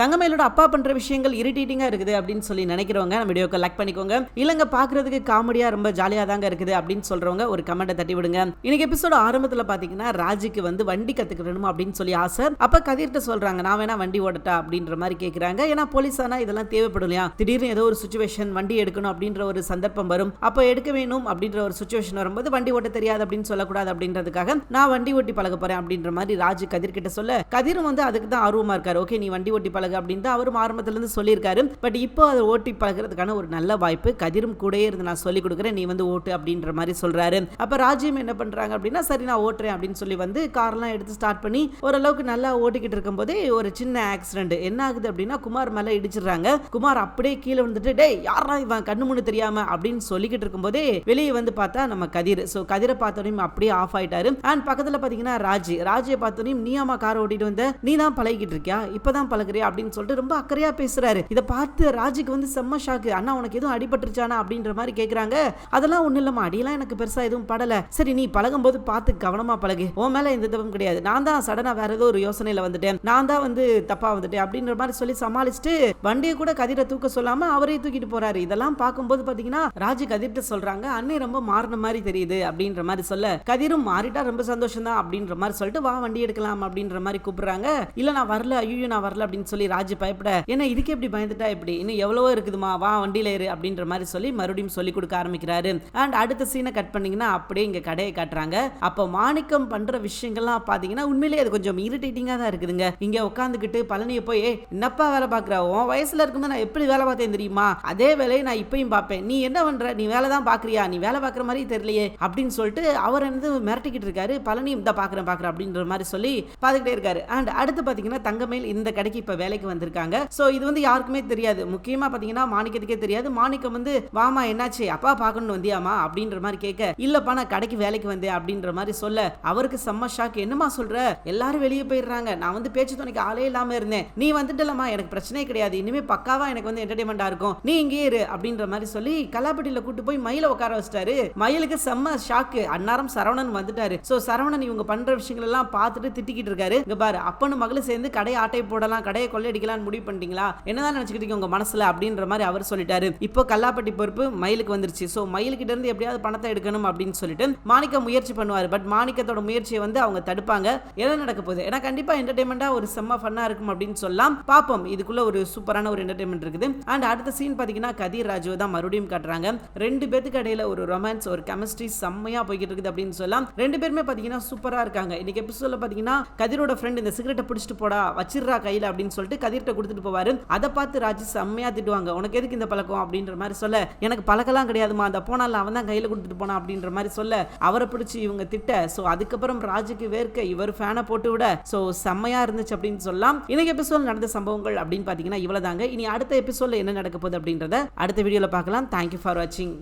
தங்கமயிலோட அப்பா பண்ற விஷயங்கள் இரிட்டேட்டிங்கா இருக்குது அப்படின்னு சொல்லி நினைக்கிறவங்க நம்ம வீடியோக்கு லைக் பண்ணிக்கோங்க. இல்லங்க பாக்குறதுக்கு காமெடியா ரொம்ப ஜாலியா தாங்க இருக்குது அப்படின்னு சொல்றவங்க ஒரு கமெண்ட்டை தட்டி விடுங்க. இன்னைக்கு எபிசோட ஆரம்பத்துல பாத்தீங்கன்னா ராஜுக்கு வந்து வண்டி கத்துக்கணும் அப்படின்னு சொல்லி ஆசை. அப்ப கதிர்கிட்ட சொல்றாங்க நான் வேணா வண்டி ஓடட்டா? அப்படின்ற மாதிரி கேக்குறாங்க. ஏன்னா போலீஸ் ஆனா இதெல்லாம் தேவைப்படும் இல்லையா? திடீர்னு ஏதோ ஒரு சுச்சுவேஷன் வண்டி எடுக்கணும் அப்படின்ற ஒரு சந்தர்ப்பம் வரும். அப்ப எடுக்க வேணும் அப்படின்ற ஒரு சுச்சுவேஷன் வரும்போது வண்டி ஓட்ட தெரியாது அப்படின்னு சொல்லக்கூடாது அப்படின்றதுக்காக நான் வண்டி ஓட்டி பழக போறேன் அப்படின்ற மாதிரி ராஜு கதிர் கிட்ட சொல்ல கதிரும் வந்து அதுக்கு தான் ஆர்வமா இருக்காரு. ஓகே நீ வண்டி ஓட்டி பழக அப்படின்னு அவரும் ஆரம்பத்திலிருந்து சொல்லியிருக்காரு. பட் இப்போ அதை ஓட்டி பழகிறதுக்கான ஒரு நல்ல வாய்ப்பு கதிரும் கூடயே இருந்து நான் சொல்லி கொடுக்குறேன் நீ வந்து ஓட்டு அப்படின்ற மாதிரி சொல்றாரு. அப்ப ராஜ்யம் என்ன பண்றாங்க அப்படின்னா சரி நான் ஓட்டுறேன் அப்படின்னு சொல்லி வந்து கார்லாம் எடுத்து ஸ்டார்ட் பண்ணி ஓரளவுக்கு நல்லா ஓட்டிக்கிட்டு இருக்கும்போதே ஒரு சின்ன ஆக்சிடென்ட் என்ன ஆகுது அப்படின்னா குமார் மேல இடிச்சிடுறாங்க. குமார் அப்படியே கீழே வந்துட்டு டேய் யாரா இவன்? கண்ணு முன்னு தெரியாம அப்படின்னு சொல்லிக்கிட்டு இருக்கும்போதே வெளியே வந்து பார்த்தா நம்ம கதிர். ஸோ கதிரை பார்த்தோடையும் அப்படியே ஆஃப் ஆயிட்டாரு. அண்ட் பக்கத்துல பாத்தீங்கன்னா ராஜி. ராஜியை நீ நீயாமா காரை ஓட்டிட்டு வந்த? நீ தான் பழகிட்டு இருக்கியா? இப்பதான் பழகுறியா? அப்படின்னு சொல்லிட்டு ரொம்ப அக்கறையா பேசுறாரு. இதை பார்த்து ராஜிக்கு வந்து செம்ம ஷாக்கு அண்ணா உனக்கு எதுவும் அடிபட்டுருச்சானா அப்படின்ற மாதிரி கேக்குறாங்க. அதெல்லாம் ஒண்ணு இல்லம்மா. அடியெல்லாம் எனக்கு பெருசா எதுவும் படல. சரி நீ பழகும் போது பார்த்து கவனமா பழகு. உன் மேல எந்த தப்பும் கிடையாது. நான் தான் சடனா வேற ஏதோ ஒரு யோசனையில வந்துட்டேன். நான் தான் வந்து தப்பா வந்துட்டேன் அப்படின்ற மாதிரி சொல்லி சமாளிச்சுட்டு வண்டியை கூட கதிரை தூக்க சொல்லாம அவரே தூக்கிட்டு போறாரு. இதெல்லாம் பார்க்கும்போது பாத்தீங்கன்னா ராஜு கதிர்கிட்ட சொல்றாங்க அண்ணே ரொம்ப மாறின மாதிரி தெரியுது அப்படின்ற மாதிரி சொல்ல. கதிரும் மாறிட்டா ரொம்ப சந்தோஷம் தான் அப்படின்ற மாதிரி சொல்லிட்டு வா வண்டி எடுக்கலாம் அப்படின்ற மாதிரி கூப்பிடுறாங்க. இல்ல நான் வரல. ஐயோ நான் வரல அப்படின்னு சொல்லி ராஜு பயப்பட ஏன்னா இதுக்கு எப்படி பயந்துட்டா இப்படி இன்னும் எவ்வளவோ இருக்குதுமா? வா வண்டியில ஏறு அப்படின்ற மாதிரி சொல்லி மறுபடியும் சொல்லி கொடுக்க ஆரம்பிக்கிறாரு. அண்ட் அடுத்த சீனை கட் பண்ணீங்கன்னா அப்படியே இங்க கடையை காட்டுறாங்க. அப்போ மாணிக்கம் பண்ற விஷயங்கள்லாம் பாத்தீங்கன்னா உண்மையிலேயே அது கொஞ்சம் இரிட்டேட்டிங்கா தான் இருக்குதுங்க. இங்க உட்காந்துக்கிட்டு பழனியை போய் என்னப்பா வேலை பாக்குற உன் வயசுல இருக்கும்போது நான் எப்படி வேலை பார்த்தேன் தெரியுமா? அதே வேலையை நான் இப்பயும் பார்ப்பேன். நீ என்ன பண்ற? நீ வேலை தான் பாக்குறியா நீ வேலை பாக்குற மாதிரி தெரியலையே அப்படின்னு சொல்லிட்டு அவர் வந்து மிரட்டிக்கிட்டு இருக்காரு. பழனி இந்த பாக்குறேன் பாக்குறேன் அப்படின்ற மாதிரி சொல்லி பாத்துக்கிட்டே இருக்காரு. அண்ட் அடுத்து பாத்தீங்கன்னா தங்கமேல் இந்த கடைக்கு இப்ப வேலை வேலைக்கு வந்திருக்காங்க. ஸோ இது வந்து யாருக்குமே தெரியாது. முக்கியமாக பார்த்தீங்கன்னா மாணிக்கத்துக்கே தெரியாது. மாணிக்கம் வந்து வாமா என்னாச்சு? அப்பா பார்க்கணும்னு வந்தியாமா அப்படின்ற மாதிரி கேட்க இல்லப்பா நான் கடைக்கு வேலைக்கு வந்தேன். அப்படின்ற மாதிரி சொல்ல அவருக்கு செம்ம ஷாக் என்னமா சொல்ற? எல்லாரும் வெளியே போயிடுறாங்க. நான் வந்து பேச்சு துணைக்கு ஆளே இல்லாம இருந்தேன். நீ வந்துட்டலமா எனக்கு பிரச்சனையே கிடையாது. இனிமே பக்காவா எனக்கு வந்து என்டர்டைன்மெண்டா இருக்கும். நீ இங்கே இரு. அப்படின்ற மாதிரி சொல்லி கலாப்பட்டியில கூட்டு போய் மயில உட்கார வச்சிட்டாரு. மயிலுக்கு செம்ம ஷாக்கு அன்னாரம் சரவணன் வந்துட்டாரு. சோ சரவணன் இவங்க பண்ற விஷயங்கள் எல்லாம் பார்த்துட்டு திட்டிக்கிட்டு இருக்காரு. இங்க பாரு அப்பனு மகளும் சேர்ந்து கடையை ஆட்டை போடலாம் கடையை கொள்ளையடிக்கலாம்னு முடிவு பண்ணிட்டீங்களா? என்னதான் நினைச்சுக்கிட்டு உங்க மனசுல அப்படின்ற மாதிரி அவர் சொல்லிட்டாரு. இப்போ கல்லாப்பட்டி பொறுப்பு மயிலுக்கு வந்துருச்சு. ஸோ மயிலுக்கிட்ட இருந்து எப்படியாவது பணத்தை எடுக்கணும் அப்படின்னு சொல்லிட்டு மாணிக்கம் முயற்சி பண்ணுவாரு. பட் மாணிக்கத்தோட முயற்சியை வந்து அவங்க தடுப்பாங்க. என்ன நடக்க போகுது? ஏன்னா கண்டிப்பா என்டர்டைன்மெண்டா ஒரு செம்ம ஃபன்னா இருக்கும் அப்படின்னு சொல்லலாம். பார்ப்போம் இதுக்குள்ள ஒரு சூப்பரான ஒரு என்டர்டைன்மெண்ட் இருக்குது. அண்ட் அடுத்த சீன் பாத்தீங்கன்னா கதிர் ராஜுவை தான் மறுபடியும் காட்டுறாங்க. ரெண்டு பேத்துக்கு இடையில ஒரு ரொமான்ஸ் ஒரு கெமிஸ்ட்ரி செம்மையா போய்கிட்டு இருக்குது அப்படின்னு சொல்லலாம். ரெண்டு பேருமே பாத்தீங்கன்னா சூப்பரா இருக்காங்க. இன்னைக்கு எபிசோட பாத்தீங்கன்னா கதிரோட ஃப்ரெண்ட் இந்த சிகரெட்டை பிடிச்சிட்டு போடா வச்சிடுறா கையில் அப்படின்னு சொல்லிட்டு கதிர்கிட்ட கொடுத்துட்டு போவாரு. அதை பார்த்து ராஜு செம்மையா திட்டுவாங்க. உனக்கு எதுக்கு இந்த பழக்கம்? அப்படின்ற மாதிரி சொல்ல. எனக்கு பழக்கலாம் கிடையாதுமா அந்த போனால அவன் தான் கையில கொடுத்துட்டு போனான் அப்படின்ற மாதிரி சொல்ல. அவரை பிடிச்சி இவங்க திட்ட. சோ அதுக்கப்புறம் ராஜுக்கு வேர்க்க. இவர் ஃபேனை போட்டு விட. சோ செம்மையா இருந்துச்சு அப்படின்னு சொல்லலாம். இன்னைக்கு எபிசோட் நடந்த சம்பவங்கள் அப்படின்னு பாத்தீங்கன்னா இவ்வளவுதாங்க. இனி அடுத்த எபிசோட்ல என்ன நடக்க போகுது அப்படின்றத அடுத்த வீடியோல பார்க்கலாம். தேங்க்யூ ஃபார் வாட்சிங்